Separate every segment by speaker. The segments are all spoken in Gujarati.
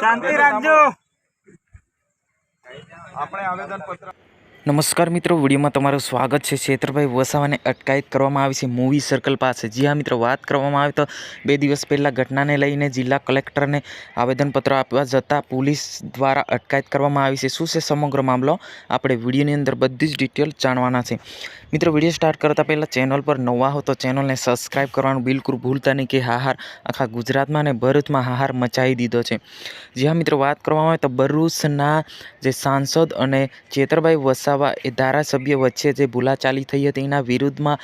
Speaker 1: શાંતિ રાખજો.
Speaker 2: આપણે આવેદન પત્ર
Speaker 3: નમસ્કાર મિત્રો, વિડીયોમાં તમારું સ્વાગત છે. ક્ષેત્રભાઈ વસાવાને અટકાયત કરવામાં આવી છે મૂવી સર્કલ પાસે. જી હા મિત્રો, વાત કરવામાં આવે તો બે દિવસ પહેલાં ઘટનાને લઈને જિલ્લા કલેક્ટરને આવેદનપત્ર આપવા જતાં પોલીસ દ્વારા અટકાયત કરવામાં આવી છે. શું છે સમગ્ર મામલો? આપણે વિડીયોની અંદર બધી જ ડિટેલ જાણવાના છે. મિત્રો, વીડિયો સ્ટાર્ટ કરતાં પહેલાં ચેનલ પર નવા હો તો ચેનલને સબસ્ક્રાઈબ કરવાનું બિલકુલ ભૂલતા નહીં કે હાહાર આખા ગુજરાતમાં અને ભરૂચમાં હાહાર મચાવી દીધો છે. જી હા મિત્રો, વાત કરવામાં આવે તો ભરૂચના જે સાંસદ અને ચેતરભાઈ વસાવા એ ધારાસભ્ય વચ્ચે જે બોલાચાલી થઈ હતી, એના વિરુદ્ધમાં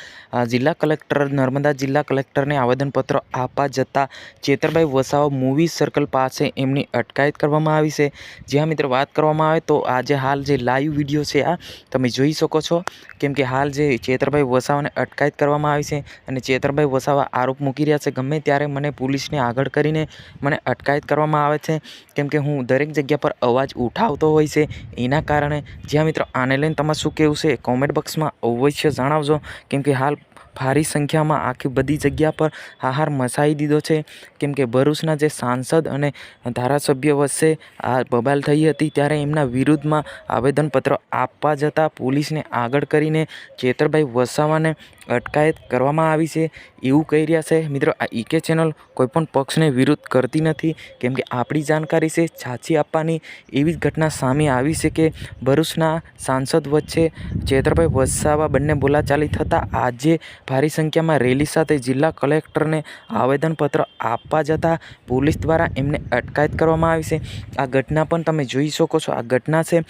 Speaker 3: જિલ્લા કલેક્ટર નર્મદા જિલ્લા કલેક્ટરને આવેદનપત્ર આપવા જતાં ચેતરભાઈ વસાવા મૂવી સર્કલ પાસે એમની અટકાયત કરવામાં આવી છે. જ્યાં મિત્રો વાત કરવામાં આવે તો આજે હાલ જે લાઈવ વીડિયો છે આ, તમે જોઈ શકો છો. કેમ કે હાલ જે ચેતરભાઈ વસાવાને અટકાયત કરવામાં આવી છે અને ચેતરભાઈ વસાવા આરોપ મૂકી રહ્યા છે, ગમે ત્યારે મને પોલીસને આગળ કરીને મને અટકાયત કરવામાં આવે છે. કેમ કે હું દરેક જગ્યા પર અવાજ ઉઠાવતો હોય છે, એના કારણે જ્યાં મિત્રો આને લઈને તમારે શું કહેવું છે? કોમેન્ટ બોક્સમાં અવશ્ય જણાવજો. કેમકે હાલ ભારી સંખ્યામાં આખી બધી જગ્યા પર હાહાર મચાવી દીધો છે. કેમ કે ભરૂચના જે સાંસદ અને ધારાસભ્ય વચ્ચે આ બબાલ થઈ હતી, ત્યારે એમના વિરુદ્ધમાં આવેદનપત્ર આપવા જતાં પોલીસને આગળ કરીને ચેતરભાઈ વસાવાને અટકાયત કરવામાં આવી છે. એવું કહી રહ્યા છે, મિત્રો, આ ઈકે ચેનલ કોઈપણ પક્ષને વિરુદ્ધ કરતી નથી. કેમ કે આપણી જાણકારી છે છાછી આપવાની એવી જ ઘટના સામે આવી છે કે ભરૂચના સાંસદ વચ્ચે ચેતરભાઈ વસાવા બંને બોલાચાલી થતાં આજે ભારી સંખ્યામાં રેલી સાથે જિલ્લા કલેક્ટરને આવેદનપત્ર આપવા જતાં પોલીસ દ્વારા એમને અટકાયત કરવામાં આવી છે. આ ઘટના પણ તમે જોઈ શકો છો. આ ઘટના છે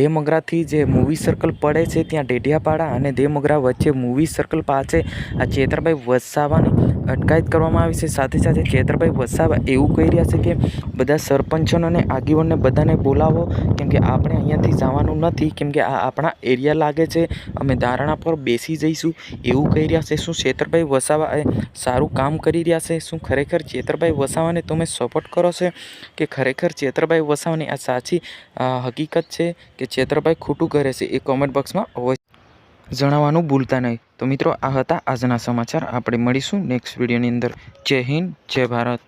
Speaker 3: દેમગરાથી જે મૂવી સર્કલ પડે છે ત્યાં ડેઢિયાપાડા અને દેમગરા વચ્ચે મૂવી સર્કલ પાસે આ ચેતરભાઈ વસાવાની અટકાયત કરવામાં આવી છે. સાથે સાથે ખેતરભાઈ વસાવા એવું કહી રહ્યા છે કે, બધા સરપંચોને અને આગેવાનને બધાને બોલાવો. કેમ કે આપણે અહીંયાથી જવાનું નથી. કેમ કે આ આપણા એરિયા લાગે છે. અમે ધારણા પર બેસી જઈશું. એવું કહી રહ્યા છે. શું ચેતરભાઈ વસાવા એ સારું કામ કરી રહ્યા છે? શું ખરેખર ચેતરભાઈ વસાવાને તમે સપોર્ટ કરો છો? કે ખરેખર ચેતરભાઈ વસાવાની આ સાચી હકીકત છે કે ચેતરભાઈ ખોટું કરે છે? એ કોમેન્ટ બોક્સમાં અવશ્ય જણાવવાનું ભૂલતા નહીં. તો મિત્રો, આ હતા આજના સમાચાર. આપણે મળીશું નેક્સ્ટ વિડીયોની અંદર. જય હિન્દ, જય ભારત.